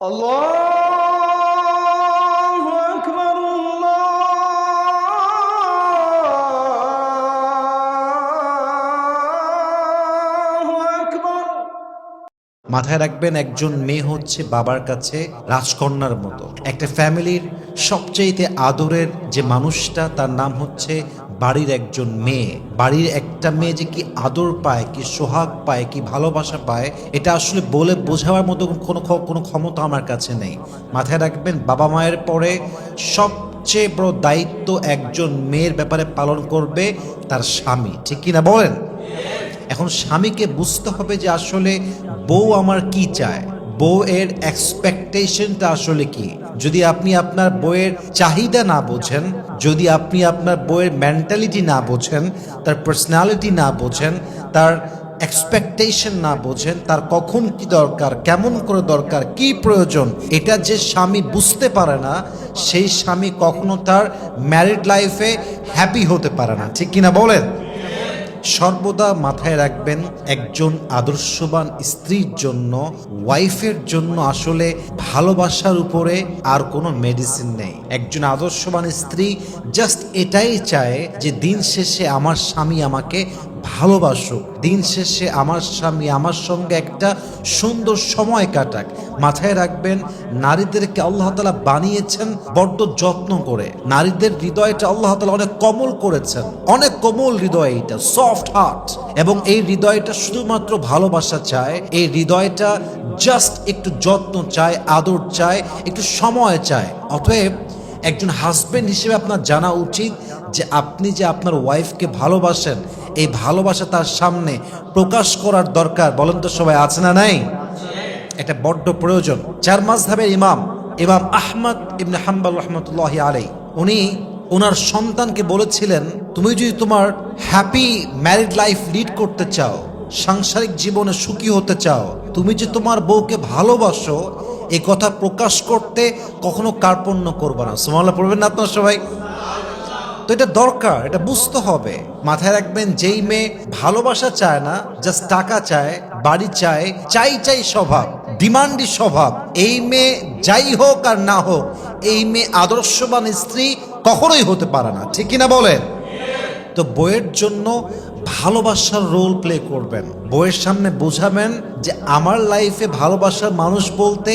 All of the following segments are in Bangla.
الله أكبر الله أكبر মাথায় রাখবেন একজন মেয়ে হচ্ছে বাবার কাছে রাজকন্যার মতো একটা ফ্যামিলির সবচেয়েতে আদরের যে মানুষটা তার নাম হচ্ছে বাড়ির একজন মেয়ে। বাড়ির একটা মেয়ে যে কি আদর পায়, কি সোহাগ পায়, কি ভালোবাসা পায়, এটা আসলে বলে বোঝাবার মতো কোনো কোনো ক্ষমতা আমার কাছে নেই। মাথায় রাখবেন, বাবা মায়ের পরে সবচেয়ে বড় দায়িত্ব একজন মেয়ের ব্যাপারে পালন করবে তার স্বামী। ঠিক কিনা বলেন? এখন স্বামীকে বুঝতে হবে যে আসলে বউ আমার কি চায়। বউ এর এক্সপেকটেশনটা আসলে কি? যদি আপনি আপনার বইয়ের চাহিদা না বোঝেন, যদি আপনি আপনার বইয়ের মেন্টালিটি না বোঝেন, তার পার্সোনালিটি না বোঝেন, তার এক্সপেকটেশন না বোঝেন, তার কখন কি দরকার, কেমন করে দরকার, কি প্রয়োজন, এটা যে স্বামী বুঝতে পারে না, সেই স্বামী কখনো তার ম্যারিড লাইফে হ্যাপি হতে পারে না। ঠিক কিনা বলেন? সর্বদা মাথায় রাখবেন একজন আদর্শবান স্ত্রীর জন্য, ওয়াইফের জন্য আসলে ভালোবাসার উপরে আর কোনো মেডিসিন নেই। একজন আদর্শবান স্ত্রী জাস্ট এটাই চায় যে দিন শেষে আমার স্বামী আমাকে ভালোবাসুক দিন শেষে আমার স্বামী আমার সঙ্গে একটা সুন্দর সময় কাটাক। মাথায় রাখবেন, নারীদেরকে আল্লাহ তালা বানিয়েছেন বড্ড যত্ন করে। নারীদের হৃদয়টা আল্লাহ তালা অনেক কমল করেছেন। অনেক কোমল হৃদয় এটা সফট হার্ট এবং এই হৃদয়টা শুধুমাত্র ভালোবাসা চায়, এই হৃদয়টা জাস্ট একটু যত্ন চায়, আদর চায়, একটু সময় চায়। অতএব একজন হাজবেন্ড হিসেবে আপনার জানা উচিত যে আপনি যে আপনার ওয়াইফকে ভালোবাসেন এই ভালোবাসা তার সামনে প্রকাশ করার দরকার। বলেন তো সবাই, আছে না নাই? এটা বড্ড প্রয়োজন। চার মাস মাসধাবের ইমাম ইমাম আহমদ ইবনে হাম্বাল রহমতুল্লাহ আলাই উনি ওনার সন্তানকে বলেছিলেন, তুমি যদি তোমার হ্যাপি ম্যারিড লাইফ লিড করতে চাও, সাংসারিক জীবনে সুখী হতে চাও, তুমি যে তোমার বউকে ভালোবাসো এই কথা প্রকাশ করতে কখনো কার্পণ্য করবে না। সুমাল্লাহ পড়বেন না আপনার সবাই? তো এটা দরকার, এটা বুঝতে হবে। মাথায় রাখবেন, যেই মেয়ে ভালোবাসা চায় না জাস্ট টাকা চায়, বাড়ি চায়, চাই চাই স্বভাব ডিমান্ডি স্বভাব। এই মেয়ে যাই হোক আর না হোক, এই মেয়ে আদর্শবান স্ত্রী কখনোই হতে পারে না। ঠিক কিনা বলেন? তো বইয়ের জন্য ভালোবাসার রোল প্লে করবেন। বইয়ের সামনে বোঝাবেন যে আমার লাইফে ভালোবাসার মানুষ বলতে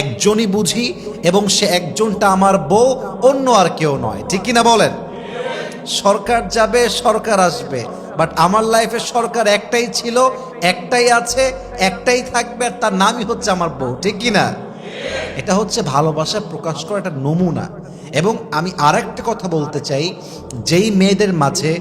একজনই বুঝি এবং সে একজনটা আমার বউ, অন্য আর কেউ নয়। ঠিক কিনা বলেন? সরকার যাবে, সরকার আসবে। বাট আমার লাইফে সরকার একটাই ছিল, একটাই আছে, একটাই থাকবে, আর তার নামই হচ্ছে আমার বউ। ঠিক কিনা? এটা হচ্ছে ভালোবাসা প্রকাশ করা একটা নমুনা। এবং আমি আর একটা কথা বলতে চাই, যেই মেয়েদের মাঝে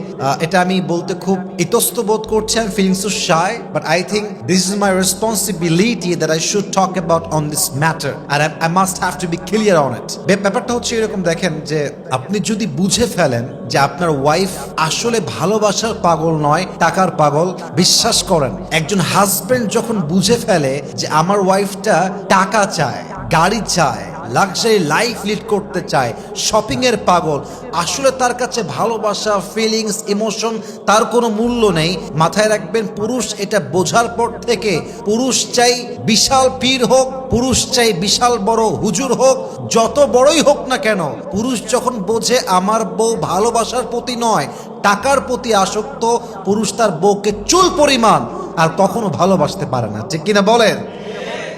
এটা আমি বলতে খুব ইতস্ত বোধ করছি আমি feelings too shy but I think this is my responsibility that I should talk about on this matter R I must have to be clear on it ব্যাপারটা হচ্ছে এরকম, দেখেন, যে আপনি যদি বুঝে ফেলেন যে আপনার ওয়াইফ আসলে ভালোবাসার পাগল নয়, টাকার পাগল, বিশ্বাস করেন, একজন হাজবেন্ড যখন বুঝে ফেলে যে আমার ওয়াইফটা টাকা চায়, গাড়ি চায় লাক্সারি লাইফ লিড করতে চায়। শপিং এর পাগল। আসলে তার কাছে ভালোবাসা ফিলিংস ইমোশন তার কোনো মূল্য নেই। মাথায় রাখবেন, পুরুষ এটা বোঝার পর থেকে পুরুষ চাই বিশাল পীর হোক, পুরুষ চাই বিশাল বড় হুজুর হোক, যত বড়ই হোক না কেন, পুরুষ যখন বোঝে আমার বউ ভালোবাসার প্রতি নয়, টাকার প্রতি আসক্ত, পুরুষ তার বউকে চুল পরিমাণ আর কখনো ভালোবাসতে পারে না। ঠিক কিনা বলেন?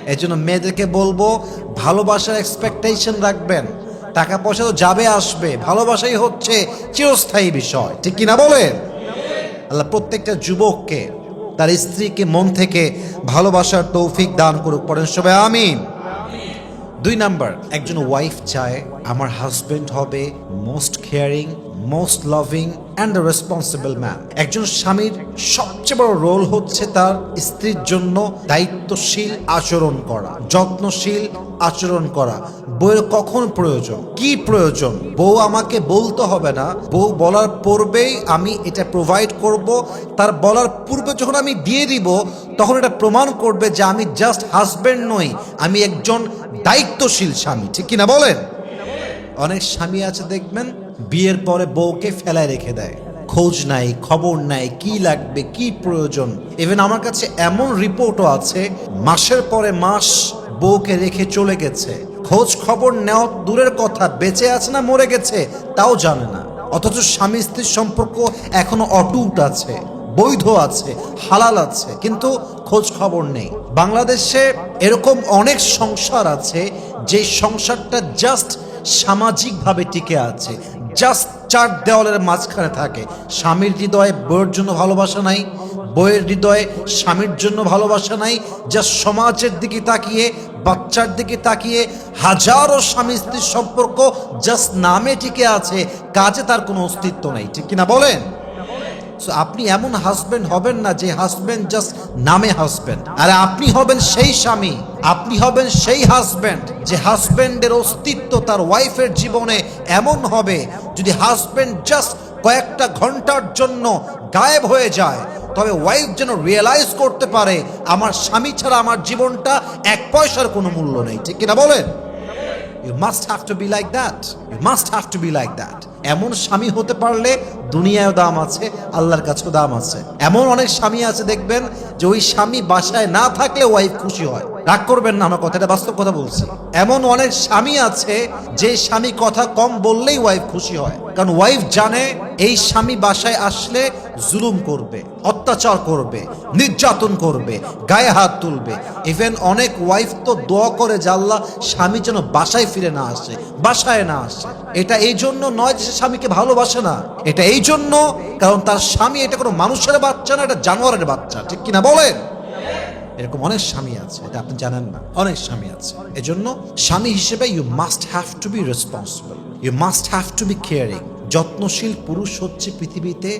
এই জন্য মেয়েদেরকে বলব, ভালোবাসার এক্সপেকটেশন রাখবেন। টাকা পয়সা তো যাবে, আসবে। ভালোবাসাই হচ্ছে চিরস্থায়ী বিষয়। ঠিক কিনা বলেন? আল্লাহ প্রত্যেকটা যুবককে, তার স্ত্রীকে মন থেকে ভালোবাসার তৌফিক দান করুক। পড়েন সবাই, আমিন। দুই নাম্বার, একজন ওয়াইফ চায়, আমার হাজবেন্ড হবে most caring most loving and responsible man একজন স্বামীর সবচেয়ে বড় রোল হচ্ছে তার স্ত্রীর জন্য দায়িত্বশীল আচরণ করা, যত্নশীল আচরণ করা। বউয়ের কখন প্রয়োজন? কি প্রয়োজন? বউ আমাকে বলতে হবে না। বউ বলার পূর্বেই আমি এটা প্রোভাইড করব। তার বলার পূর্বে যখন আমি দিয়ে দিব, তখন এটা প্রমাণ করবে যে আমি জাস্ট হাজবেন্ড নই, আমি একজন দায়িত্বশীল স্বামী। ঠিক কিনা বলেন? অনেক স্বামী আছে দেখবেন বিয়ের পরে বউকে ফেলায় রেখে দেয়। খোঁজ নাই, খবর নাই, কি লাগবে, কি প্রয়োজন? ইভেন আমার কাছে এমন রিপোর্টও আছে, মাসের পরে মাস বউকে রেখে চলে গেছে। খোঁজ খবর নেওয়া দূরের কথা, বেঁচে আছে না মরে গেছে, তাও জানে না। অথচ স্বামী স্ত্রীর সম্পর্ক এখনও অটুট আছে, বৈধ আছে, হালাল আছে, কিন্তু খোঁজ খবর নেই। বাংলাদেশে এরকম অনেক সংসার আছে যে সংসারটা জাস্ট সামাজিকভাবে টিকে আছে। জাস্ট চার দেওয়ালের মাঝখানে থাকে। স্বামীর হৃদয়ে বইয়ের জন্য ভালোবাসা নাই বইয়ের হৃদয়ে স্বামীর জন্য ভালোবাসা নাই জাস্ট সমাজের দিকে তাকিয়ে বাচ্চার দিকে তাকিয়ে হাজারো স্বামী স্ত্রীর সম্পর্ক জাস্ট নামে টিকে আছে কাজে তার কোনো অস্তিত্ব নেই। ঠিক কিনা বলেন? So, আপনি এমন হাজবেন্ড হবেন না যে হাজবেন্ড জাস্ট নামে হাজবেন্ড আরে আপনি হবেন সেই স্বামী আপনি হবেন সেই হাজবেন্ড যে হাজবেন্ডের অস্তিত্ব তার ওয়াইফের জীবনে এমন হবে যদি হাজব্যান্ড জাস্ট কয়েকটা ঘণ্টার জন্য গায়েব হয়ে যায়। তবে ওয়াইফ যেন রিয়েলাইজ করতে পারে, আমার স্বামী ছাড়া আমার জীবনটা এক পয়সার কোনো মূল্য নেই। ঠিক কিনা বলেন? You must have to be like that you must have to be like that এমন স্বামী হতে পারলে দুনিয়ায়ও দাম আছে, আল্লাহর কাছেও দাম আছে। এমন অনেক স্বামী আছে, দেখবেন, যে ওই স্বামী বাসায় না থাকলে ওয়াইফ খুশি হয়। রাগ করবেন না আমার কথাটা বাস্তব কথা বলছি। এমন অনেক স্বামী আছে, যে স্বামী কথা কম বললেই ওয়াইফ খুশি হয়। কারণ ওয়াইফ জানে, এই স্বামী বাসায় আসলে জুলুম করবে, অত্যাচার করবে, নির্যাতন করবে, গায়ে হাত তুলবে। ইভেন অনেক ওয়াইফ তো দোয়া করে জাল্লা স্বামী যেন বাসায় ফিরে না আসে, বাসায় না আসে। এটা এই জন্য নয় যে স্বামীকে ভালোবাসে না। এটা এই জন্য কারণ তার স্বামী এটা কোনো মানুষের বাচ্চা না, এটা জানোয়ারের বাচ্চা। ঠিক কিনা বলেন? এরকম অনেক স্বামী আছে, এটা আপনি জানেন না। অনেক স্বামী আছে। এজন্য স্বামী হিসেবে you must have to be responsible you must have to be caring যত্নশীল পুরুষ হচ্ছে পৃথিবীতে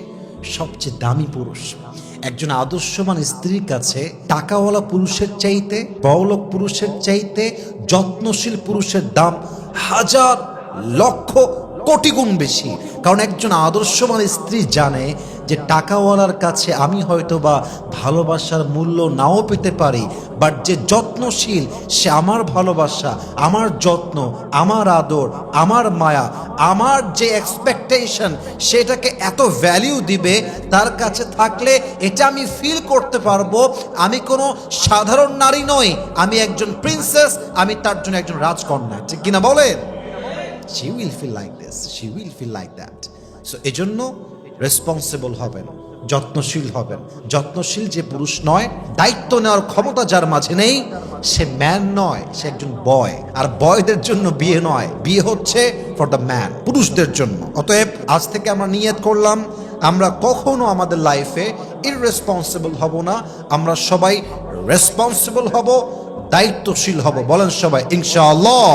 সবচেয়ে দামি পুরুষ। একজন আদর্শবান স্ত্রীর কাছে টাকাওয়ালা পুরুষের চাইতে, বড়লোক পুরুষের চাইতে যত্নশীল পুরুষের দাম হাজার লক্ষ কোটি গুণ বেশি। কারণ একজন আদর্শবান স্ত্রী জানে যে টাকাওয়ালার কাছে আমি হয়তো বা ভালোবাসার মূল্য নাও পেতে পারি বাট যে যত্নশীল, সে আমার ভালোবাসা, আমার যত্ন, আমার আদর, আমার মায়া, আমার যে এক্সপেকটেশন সেটাকে এত ভ্যালিউ দিবে, তার কাছে থাকলে এটা আমি ফিল করতে পারব, আমি কোনো সাধারণ নারী নই, আমি একজন প্রিন্সেস আমি তার জন্য একজন রাজকন্যা। ঠিক কিনা বলেন? She will feel like this she will feel like that so এজন্য রেসপন্সিবল হবেন, যত্নশীল হবেন। যত্নশীল যে পুরুষ নয়, দায়িত্ব নেওয়ার ক্ষমতা যার মাঝে নেই, সে ম্যান নয়, সে একজন বয় আর বয়দের জন্য বিয়ে নয়, বিয়ে হচ্ছে ফর দ্য ম্যান পুরুষদের জন্য। অতএব আজ থেকে আমরা নিয়ত করলাম, আমরা কখনো আমাদের লাইফে ইররেসপন্সিবল হব না, আমরা সবাই রেসপন্সিবল হব, দায়িত্বশীল হব। বলেন সবাই, ইনশাআল্লাহ।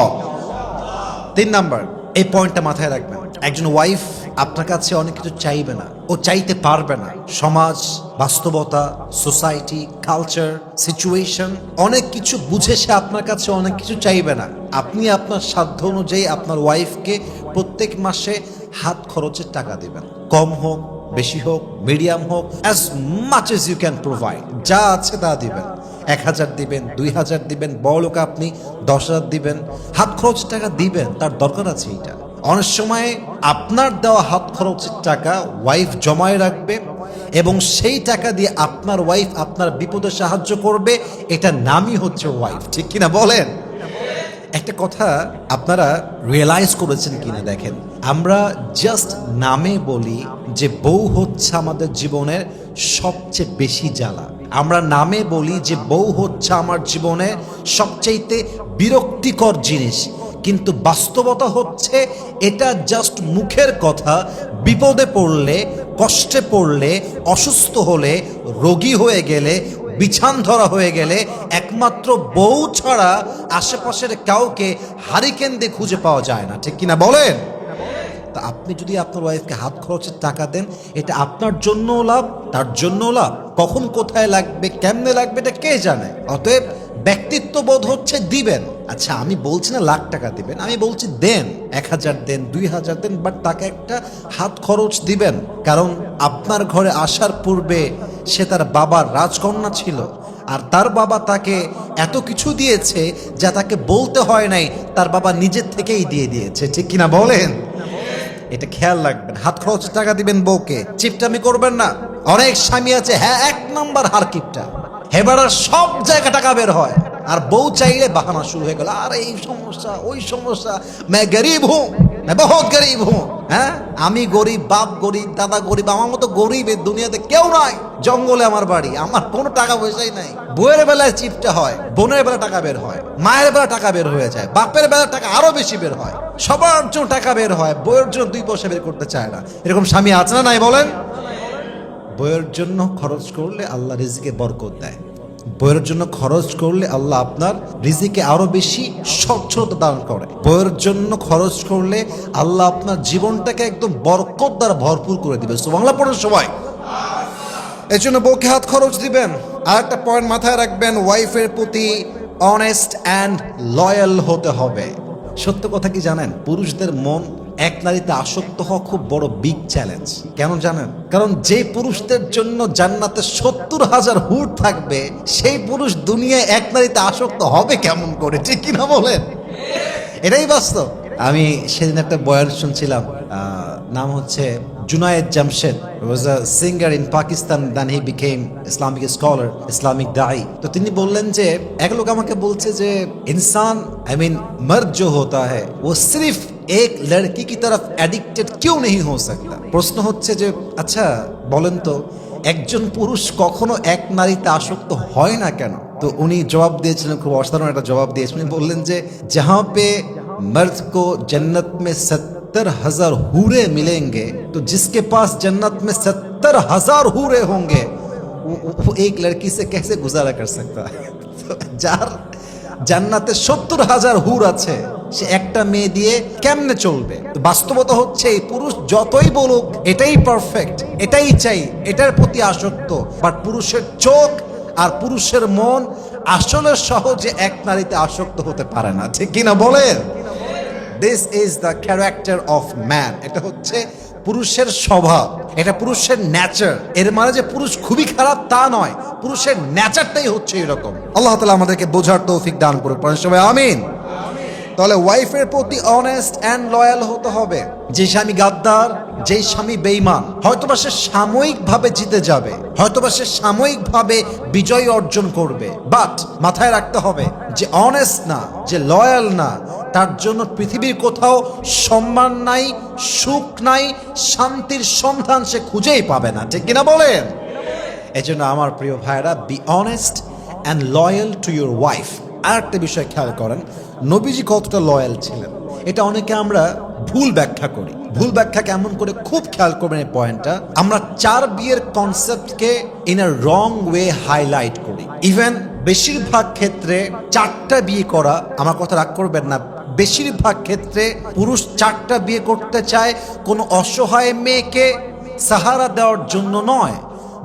তিন নাম্বার, এই পয়েন্টটা মাথায় রাখবেন। একজন ওয়াইফ আপনার কাছে অনেক কিছু চাইবে না। ও চাইতে পারবে না। সমাজ, বাস্তবতা সোসাইটি কালচার সিচুয়েশন অনেক কিছু বুঝে সে আপনার কাছে অনেক কিছু চাইবে না। আপনি আপনার সাধ্য অনুযায়ী আপনার ওয়াইফকে প্রত্যেক মাসে হাত খরচের টাকা দিবেন। কম হোক, বেশি হোক মিডিয়াম হোক as much as you can provide যা আছে তা দিবেন। এক হাজার দিবেন, দুই হাজার দিবেন, বড় লোক আপনি দশ হাজার দিবেন, হাত খরচ টাকা দিবেন, তার দরকার আছে এটা অনেক সময় আপনার দেওয়া হাত খরচের টাকা ওয়াইফ জমায় রাখবে এবং সেই টাকা দিয়ে আপনার ওয়াইফ আপনার বিপদে সাহায্য করবে, এটা নামই হচ্ছে ওয়াইফ ঠিক কিনা বলেন? একটা কথা আপনারা রিয়েলাইজ করেছেন কিনা দেখেন। আমরা জাস্ট নামে বলি যে বউ হচ্ছে আমাদের জীবনের সবচেয়ে বেশি জ্বালা। আমরা নামে বলি যে বউ হচ্ছে আমার জীবনের সবচাইতে বিরক্তিকর জিনিস। কিন্তু বাস্তবতা হচ্ছে এটা জাস্ট মুখের কথা, বিপদে পড়লে, কষ্টে পড়লে, অসুস্থ হলে, রোগী হয়ে গেলে, বিছান ধরা হয়ে গেলে একমাত্র বউ ছাড়া আশেপাশের কাউকে হারিকেন দিয়ে খুঁজে পাওয়া যায় না। ঠিক কিনা বলেন? তা আপনি যদি আপনার ওয়াইফকে হাত খরচের টাকা দেন, এটা আপনার জন্যও লাভ, তার জন্যও লাভ। কখন কোথায় লাগবে, কেমনে লাগবে, এটা কে জানে? অতএব ব্যক্তিত্ব বোধ হচ্ছে দিবেন। আচ্ছা আমি বলছি না লাখ টাকা দিবেন, আমি বলছি দেন। এক হাজার দেন, দুই হাজার দেন বাট তাকে একটা হাত খরচ দিবেন। কারণ আপনার ঘরে আসার পূর্বে সে তার বাবার রাজকন্যা ছিল, আর তার বাবা তাকে এত কিছু দিয়েছে যা তাকে বলতে হয় নাই, তার বাবা নিজের থেকেই দিয়ে দিয়েছে। ঠিক কিনা বলেন? এটা খেয়াল রাখবেন। হাত খরচ টাকা দিবেন বউকে। চিপটামি করবেন না। অনেক স্বামী আছে হ্যাঁ এক নম্বর হার কিপটা হেবারার সব জায়গা টাকা বের হয়। আর বউ চাইলে বাহানা শুরু হয়ে গেল। আর, এই সমস্যা, ওই সমস্যা। মে গরিব হুম। मैं বহুত গরিব হুম। হ্যাঁ আমি গরিব, বাপ গরিব, দাদা গরিব, আমার মতো গরিব দুনিয়াতে কেউ নাই। জঙ্গলে আমার বাড়ি। আমার কোনো টাকা পয়সাই নাই। বউয়ের বেলায় চিপটা হয়, বোনের বেলা টাকা বের হয়, মায়ের বেলা টাকা বের হয়ে যায়, বাপের বেলা টাকা আরও বেশি বের হয়, সবার জন্য টাকা বের হয় বইয়ের জন্য দুই পয়সা বের করতে চায় না। এরকম স্বামী আছে না নাই বলেন? বইয়ের জন্য খরচ করলে আল্লাহ রিজিকে বরকত দেয়। বইয়ের জন্য খরচ করলে আল্লাহ আপনার রিজিকে আরও বেশি স্বচ্ছতা দান করে। বইয়ের জন্য খরচ করলে আল্লাহ আপনার জীবনটাকে একদম বরকত দ্বারা ভরপুর করে দিবে। বাংলা পড়ার সময় এই জন্য বউকে হাত খরচ দিবেন। আর একটা পয়েন্ট মাথায় রাখবেন ওয়াইফের প্রতি অনেস্ট অ্যান্ড লয়াল হতে হবে। সত্য কথা কি জানেন? পুরুষদের মন এক নারীতে আসক্ত হওয়া খুব বড় বিগ চ্যালেঞ্জ কেন জানেন? কারণ যে পুরুষদের জন্য জান্নাতে সত্তর হাজার হুট থাকবে, সেই পুরুষ দুনিয়ায় এক নারীতে আসক্ত হবে কেমন করে, ঠিক কিনা বলেন? এটাই বাস্তব। আমি সেদিন একটা বয়ান শুনছিলাম নাম হচ্ছে Junaid Jamshed was a singer in Pakistan then he became Islamic scholar Islamic দাই তো তিনি বললেন যে, এক লোক আমাকে বলছে যে, ইনসান আই মিন মর্দ জো হতা হ্যায়, ও সিরিফ এক লড়কি কি তরফ অ্যাডিক্টেড কেউ নেই হো সকতা? প্রশ্ন হচ্ছে যে আচ্ছা বলেন তো, একজন পুরুষ কখনো এক নারীতে আসক্ত হয় না কেন? তো উনি জবাব দিয়েছিলেন, খুব অসাধারণ একটা জবাব দিয়েছিলেন। বললেন যে, যাহা পে मर्द को जन्नत में सत्तर हजार हूरे मिलेंगे तो जिसके पास जन्नत में सत्तर हजार हूरे होंगे वो, वो एक लड़की से कैसे गुजारा कर सकता है तो যার জান্নাতে সত্তর হাজার হুর আছে সে একটা মেয়ে দিয়ে কেমনে চলবে তো বাস্তবতা হচ্ছে এই পুরুষ যতই বলুক এটাই পারফেক্ট এটাই চাই এটার প্রতি আসক্ত বাট পুরুষের চোখ আর পুরুষের মন আসলে সহজে এক নারীতে আসক্ত হতে পারে না ঠিক কিনা বলেন This is the character of man এটা হচ্ছে পুরুষের স্বভাব। এটা পুরুষের ন্যাচার এর মানে যে পুরুষ খুবই খারাপ, তা নয়। পুরুষের ন্যাচারটাই হচ্ছে এরকম। আল্লাহ তালা আমাদেরকে বোঝার তৌফিক দান করে পড়েন সবাই আমিন। তাহলে ওয়াইফের প্রতি অনেস্ট অ্যান্ড লয়াল হতে হবে। যে স্বামী গাদ্দার, যে স্বামী বেইমান হয়তোবা সে সাময়িকভাবে জিতে যাবে, হয়তোবা সে সাময়িকভাবে বিজয় অর্জন করবে। বাট মাথায় রাখতে হবে যে অনেস্ট না, যে লয়াল না, তার জন্য পৃথিবীর কোথাও সম্মান নাই, সুখ নাই, শান্তির সন্ধান সে খুঁজেই পাবে না। ঠিক কিনা বলেন? এই জন্য আমার প্রিয় ভাইরা be honest and loyal to your wife আর একটা বিষয় খেয়াল করেন নবীজি কতটা লয়াল ছিলেন? এটা অনেকে আমরা ভুল ব্যাখ্যা করি। ভুল ব্যাখ্যা কেমন করে খুব খেয়াল করবেন এই পয়েন্টটা আমরা চার বিয়ের কনসেপ্টকে in a wrong way highlight করি। ইভেন বেশিরভাগ ক্ষেত্রে চারটা বিয়ে করা, আমার কথা রাগ করবেন না, বেশিরভাগ ক্ষেত্রে পুরুষ চারটা বিয়ে করতে চায় কোনো অসহায় মেয়েকে সাহারা দেওয়ার জন্য নয়।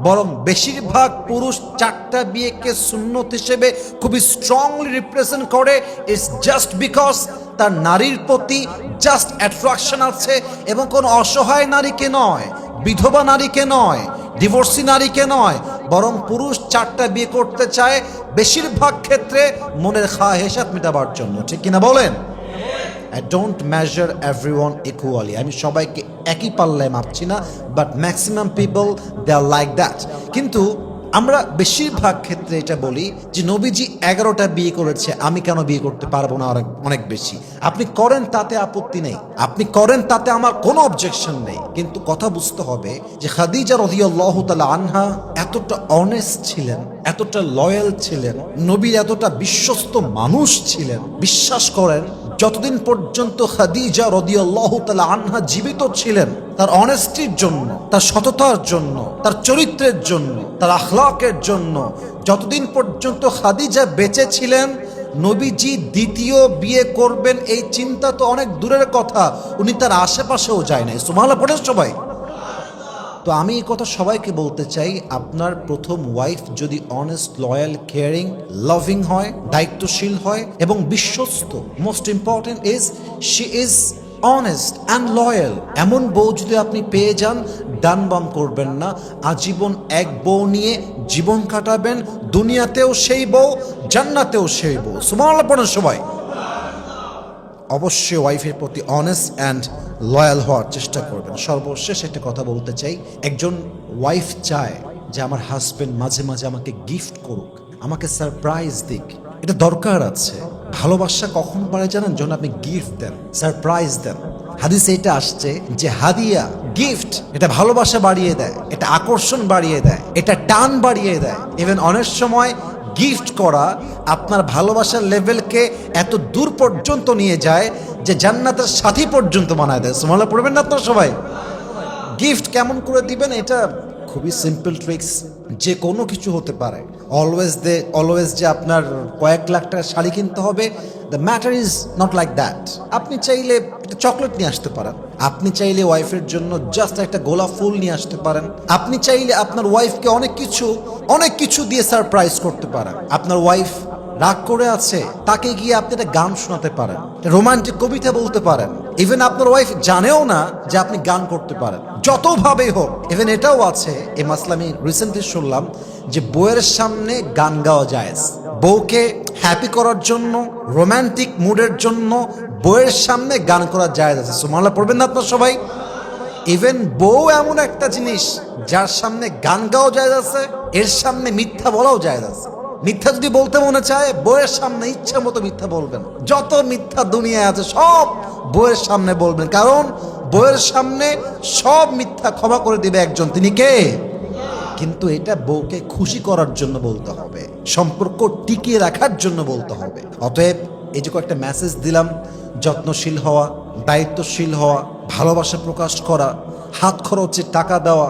বরং বেশিরভাগ পুরুষ চারটা বিয়েকে সুন্নত হিসেবে খুবই স্ট্রংলি রিপ্রেজেন্ট করে। ইটস জাস্ট বিকজ তার নারীর প্রতি জাস্ট অ্যাট্রাকশন আছে এবং কোনো অসহায় নারীকে নয়, বিধবা নারীকে নয় ডিভোর্সি নারীকে নয়, বরং পুরুষ চারটা বিয়ে করতে চায়। বেশিরভাগ ক্ষেত্রে মনের খা হেসাত মেটাবার জন্য। ঠিক কিনা বলেন? I don't measure everyone equally আমি সবাইকে একই পাল্লায় মাপছি না but maximum people they are like that কিন্তু আমরা বেশিরভাগ ক্ষেত্রে এটা বলি যে নবীজি এগারোটা বিয়ে করেছে, আমি কেন বিয়ে করতে পারব না অনেক অনেক বেশি? আপনি করেন তাতে আপত্তি নেই। আপনি করেন তাতে আমার কোনো অবজেকশন নেই। কিন্তু কথা বুঝতে হবে যে খাদিজা রদিয়াল্লাহ তালা আনহা এতটা অনেস্ট ছিলেন, এতটা লয়াল ছিলেন নবীর এতটা বিশ্বস্ত মানুষ ছিলেন, বিশ্বাস করেন যতদিন পর্যন্ত খাদিজা রদিয়াল্লাহ তালা আনহা জীবিত ছিলেন, তার অনেস্টির জন্য, তার সততার জন্য, তার চরিত্রের জন্য, তার আখলাকের জন্য, যতদিন পর্যন্ত খাদিজা বেঁচে ছিলেন, নবীজি দ্বিতীয় বিয়ে করবেন এই চিন্তা তো অনেক দূরের কথা, উনি তার আশেপাশেও যায় নাই। সুমালা পড়েন সবাই। তো আমি এই কথা সবাইকে বলতে চাই, আপনার প্রথম ওয়াইফ যদি অনেস্ট লয়াল কেয়ারিং লাভিং হয়, দায়িত্বশীল হয় এবং বিশ্বস্ত most important is she is honest and loyal এমন বউ যদি আপনি পেয়ে যান, ডান বাম করবেন না। আজীবন এক বউ নিয়ে জীবন কাটাবেন, দুনিয়াতেও সেই বউ, জান্নাতেও সেই বউ। সুমাল সবাই। অবশ্যই ওয়াইফের প্রতি অনেস্ট অ্যান্ড লয়াল হওয়ার চেষ্টা করবেন। সর্বশেষ একটা কথা বলতে চাই। একজন ওয়াইফ চায় যে, আমার হাজবেন্ড মাঝে মাঝে আমাকে গিফট করুক, আমাকে সারপ্রাইজ দিক। এটা দরকার আছে। ভালোবাসা কখন পারে জানেন? যখন আপনি গিফট দেন সারপ্রাইজ দেন। হাদিসে এটা আসছে যে, হাদিয়া গিফট এটা ভালোবাসা বাড়িয়ে দেয়, এটা আকর্ষণ বাড়িয়ে দেয়, এটা টান বাড়িয়ে দেয়। ইভেন অনেক সময় গিফট করা আপনার ভালোবাসার লেভেলকে এত দূর পর্যন্ত নিয়ে যায় যে জান্নাতের সাথী পর্যন্ত মানায় দেয়। সোমাল পড়বেন না আপনারা সবাই? গিফট কেমন করে দিবেন? এটা খুবই সিম্পল ট্রিক্স যে কোনো কিছু হতে পারে। অলওয়েজ দে অলওয়েজ যে আপনার কয়েক লাখ টাকার শাড়ি কিনতে হবে the matter is not like that আপনি চাইলে চকলেট নিয়ে আসতে পারেন। আপনি চাইলে ওয়াইফের জন্য জাস্ট একটা গোলাপ ফুল নিয়ে আসতে পারেন। আপনি চাইলে আপনার ওয়াইফকে অনেক কিছু অনেক কিছু দিয়ে সারপ্রাইজ করতে পারেন। আপনার ওয়াইফ রাগ করে আছে, তাকে গিয়ে আপনি একটা গান শোনাতে পারেন রোমান্টিক কবিতা বলতে পারেন। ইভেন আপনার ওয়াইফ জানেও না যে আপনি গান করতে পারেন। যতভাবেই হোক ইভেন এটাও আছে এই মাসলা আমি রিসেন্টলি শুনলাম যে বউয়ের সামনে গান গাওয়া যায়। বউকে হ্যাপি করার জন্য রোমান্টিক মুডের জন্য বইয়ের সামনে গান করা যায়। আছে সুমাল্লা পড়বেন না আপনার সবাই? ইভেন বউ এমন একটা জিনিস, যার সামনে গান গাওয়া যায় আছে, এর সামনে মিথ্যা বলাও যায় আছে। মিথ্যা যদি বলতে মনে চায়, বইয়ের সামনে ইচ্ছা মতো মিথ্যা বলবেন। যত মিথ্যা দুনিয়ায় আছে, সব বইয়ের সামনে বলবেন। কারণ বইয়ের সামনে সব মিথ্যা ক্ষমা করে দিবে একজন। তিনি কে? কিন্তু এটা বউকে খুশি করার জন্য বলতে হবে। সম্পর্ক টিকিয়ে রাখার জন্য বলতে হবে। অতএব এই যে কয়েকটা মেসেজ দিলাম, যত্নশীল হওয়া, দায়িত্বশীল হওয়া, ভালোবাসা প্রকাশ করা, হাত খরচে টাকা দেওয়া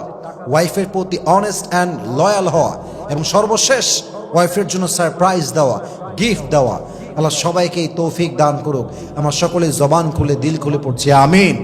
ওয়াইফের প্রতি অনেস্ট অ্যান্ড লয়াল হওয়া এবং সর্বশেষ ওয়াইফের জন্য সারপ্রাইজ দেওয়া, গিফট দেওয়া। আল্লাহ সবাইকে এই তৌফিক দান করুক। আমার সকলে জবান খুলে, দিল খুলে পড়ছে, আমিন।